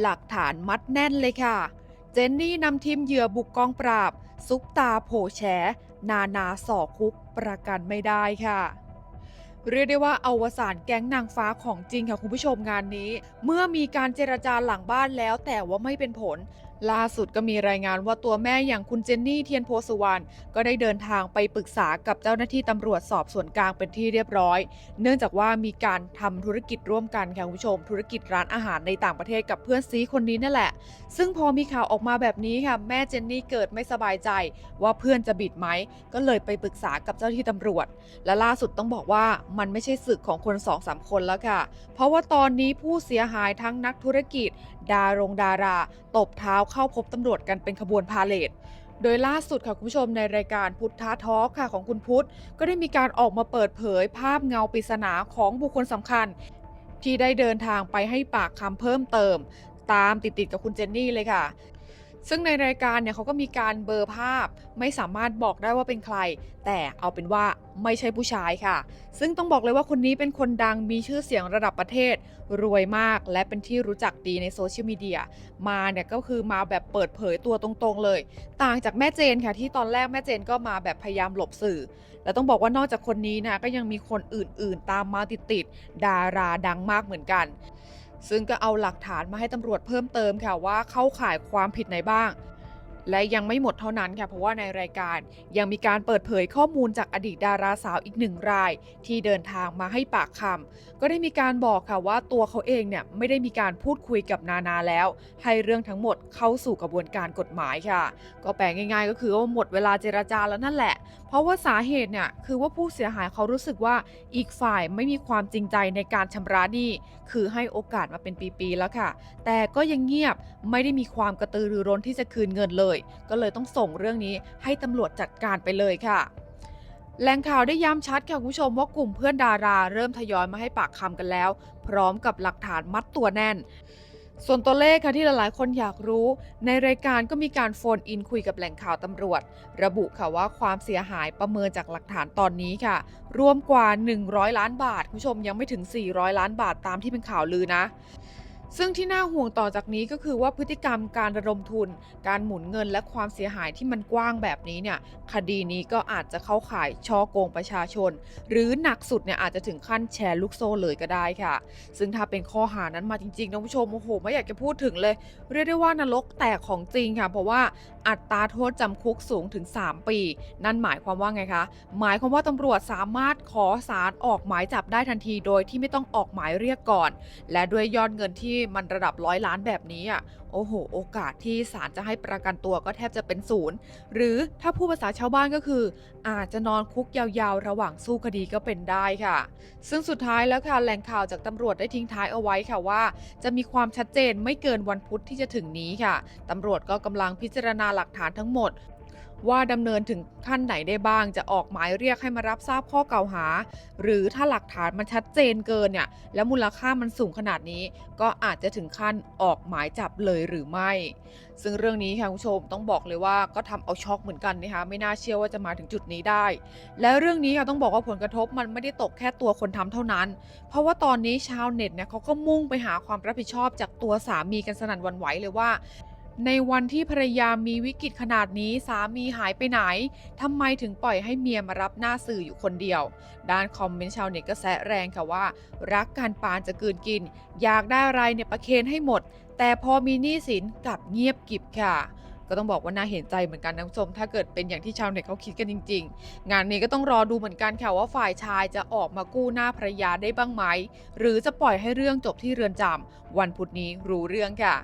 หลักฐานมัดแน่นเลยค่ะ เจนนี่นำทีมเหยื่อบุกกองปราบ ซุปตาโผแฉ นานาสอคุกประกันไม่ได้ค่ะ เรียกได้ว่าอวสานแก๊งนางฟ้าของจริงค่ะคุณผู้ชมงานนี้ เมื่อมีการเจรจาหลังบ้านแล้วแต่ว่าไม่เป็นผลล่าสุดก็มีรายงานว่าตัวแม่อย่างคุณเจนนี่เทียนโพสุวรรณก็ได้เดินทางไปปรึกษากับเจ้าหน้าที่ตำรวจสอบสวนกลางเป็นที่เรียบร้อย เนื่องจากว่ามีการทำธุรกิจร่วมกันค่ะคุณผู้ชม ธุรกิจร้านอาหารในต่างประเทศกับเพื่อนซีคนนี้นั่นแหละ ซึ่งพอมีข่าวออกมาแบบนี้ค่ะ แม่เจนนี่เกิดไม่สบายใจ ว่าเพื่อนจะบิดไหมก็เลยไปปรึกษากับเจ้าหน้าที่ตำรวจ และล่าสุดต้องบอกว่ามันไม่ใช่ศึกของคนสองสามคนแล้วค่ะ เพราะว่าตอนนี้ผู้เสียหายทั้งนักธุรกิจ ดารงดารา ตบเท้าเข้าพบตำรวจกันเป็นขบวนพาเลทโดยล่าสุดค่ะคุณผู้ชมในรายการพุทธาทอล์กค่ะของคุณพุทธ ก็ได้มีการออกมาเปิดเผยภาพเงาปริศนาของบุคคลสำคัญ ที่ได้เดินทางไปให้ปากคำเพิ่มเติม ตามติดๆกับคุณเจนนี่เลยค่ะ ซึ่งในรายการเนี่ยเขาก็มีการเบอร์ภาพ ไม่สามารถบอกได้ว่าเป็นใคร แต่เอาเป็นว่าไม่ใช่ผู้ชายค่ะ ซึ่งต้องบอกเลยว่าคนนี้เป็นคนดังมีชื่อเสียงระดับประเทศ รวยมากและเป็นที่รู้จักดีในโซเชียลมีเดียมาเนี่ยก็คือมาแบบเปิดเผยตัวตรงๆเลย ต่างจากแม่เจนค่ะที่ตอนแรกแม่เจนก็มาแบบพยายามหลบสื่อ แล้วต้องบอกว่านอกจากคนนี้นะก็ยังมีคนอื่นๆ ตามมาติดๆดาราดังมากเหมือนกัน ซึ่งก็เอาหลักฐานมาให้ตำรวจเพิ่มเติมค่ะว่าเข้าข่ายความผิดไหนบ้าง และยังไม่หมดเท่านั้นค่ะเพราะว่าในรายการยังมีการเปิดเผยข้อมูลจากอดีตดาราสาวอีกหนึ่งราย ที่เดินทางมาให้ปากคำก็ได้มีการบอกค่ะว่าตัวเขาเองเนี่ยไม่ได้มีการพูดคุยกับนานาแล้ว ให้เรื่องทั้งหมดเข้าสู่กระบวนการกฎหมายค่ะ ก็แปลง่าย ๆ ก็คือว่าหมดเวลาเจราจาแล้วนั่นแหละ เพราะว่าสาเหตุเนี่ยคือว่าผู้เสียหายเขารู้สึกว่าอีกฝ่ายไม่มีความจริงใจในการชำระหนี้คือให้โอกาสมาเป็นปีๆแล้วค่ะ แต่ก็ยังเงียบไม่ได้มีความกระตือรือร้นที่จะคืนเงินเลยก็เลยต้องส่งเรื่องนี้ให้ตำรวจจัดการไปเลยค่ะแหล่งข่าวได้ย้ำชัดค่ะคุณผู้ชมว่ากลุ่มเพื่อนดาราเริ่มทยอยมาให้ปากคำกันแล้ว พร้อมกับหลักฐานมัดตัวแน่น ส่วนตัวเลขค่ะที่หลายๆ คนอยากรู้ ในรายการก็มีการโฟนอินคุยกับแหล่งข่าวตำรวจ ระบุค่ะว่าความเสียหายประเมินจากหลักฐานตอนนี้ค่ะ รวมกว่า 100 ล้านบาทคุณผู้ชมยังไม่ถึง 400 ล้านบาทตามที่เป็นข่าวลือนะ ซึ่งที่น่าห่วงต่อจากนี้ก็คือว่าพฤติกรรมการระดมทุน การหมุนเงินและความเสียหายที่มันกว้างแบบนี้เนี่ยคดีนี้ก็อาจจะเข้าข่ายช่อโกงประชาชน หรือหนักสุดเนี่ยอาจจะถึงขั้นแชร์ลูกโซ่เลยก็ได้ค่ะ ซึ่งถ้าเป็นข้อหานั้นมาจริงๆนะคุณผู้ชมโอ้โหไม่อยากจะพูดถึงเลย เรียกได้ว่านรกแตกของจริงค่ะ เพราะว่าอัตราโทษจำคุกสูงถึง 3 ปี นั่นหมายความว่าไงคะ หมายความว่าตำรวจสามารถขอสารออกหมายจับได้ทันที โดยที่ไม่ต้องออกหมายเรียกก่อน และด้วยยอดเงินที่มันระดับร้อยล้านแบบนี้อะโอ้โห โอกาสที่ศาลจะให้ประกันตัวก็แทบจะเป็นศูนย์หรือถ้าพูดภาษาชาวบ้านก็คือ อาจจะนอนคุกยาวๆ ระหว่างสู้คดีก็เป็นได้ค่ะ ซึ่งสุดท้ายแล้วค่ะแหล่งข่าวจากตำรวจได้ทิ้งท้ายเอาไว้ค่ะว่า จะมีความชัดเจนไม่เกินวันพุธที่จะถึงนี้ค่ะตำรวจก็กำลังพิจารณาหลักฐานทั้งหมด ว่าดำเนินถึงขั้นไหนได้บ้าง จะออกหมายเรียกให้มารับทราบข้อกล่าวหา หรือถ้าหลักฐานมันชัดเจนเกินเนี่ยแล้วมูลค่ามันสูงขนาดนี้ ก็อาจจะถึงขั้นออกหมายจับเลยหรือไม่ ซึ่งเรื่องนี้ค่ะคุณผู้ชมต้องบอกเลยว่าก็ทำเอาช็อกเหมือนกันนะคะไม่น่าเชื่อว่าจะมาถึงจุดนี้ได้ และเรื่องนี้ค่ะต้องบอกว่าผลกระทบมันไม่ได้ตกแค่ตัวคนทำเท่านั้น เพราะว่าตอนนี้ชาวเน็ตเนี่ยเขาก็มุ่งไปหาความรับผิดชอบจากตัวสามีกันสนั่นวันไหวเลยว่า ในวันที่ภรรยามีวิกฤตขนาดนี้สามีหายไปไหนทำไมถึงปล่อยให้เมียมารับหน้าสื่ออยู่คนเดียว ด้านคอมเมนต์ชาวเน็ตก็แซะแรงค่ะว่า รักการปานจะกืนกิน อยากได้อะไรเนี่ยประเคนให้หมด แต่พอมีหนี้สินกลับเงียบกิบค่ะ ก็ต้องบอกว่าน่าเห็นใจเหมือนกันนะคุณผู้ชม ถ้าเกิดเป็นอย่างที่ชาวเน็ตเขาคิดกันจริง ๆ งานนี้ก็ต้องรอดูเหมือนกันค่ะว่าฝ่ายชายจะออกมากู้หน้าภรรยาได้บ้างไหม หรือจะปล่อยให้เรื่องจบที่เรือนจำวันพุธนี้รู้เรื่องค่ะ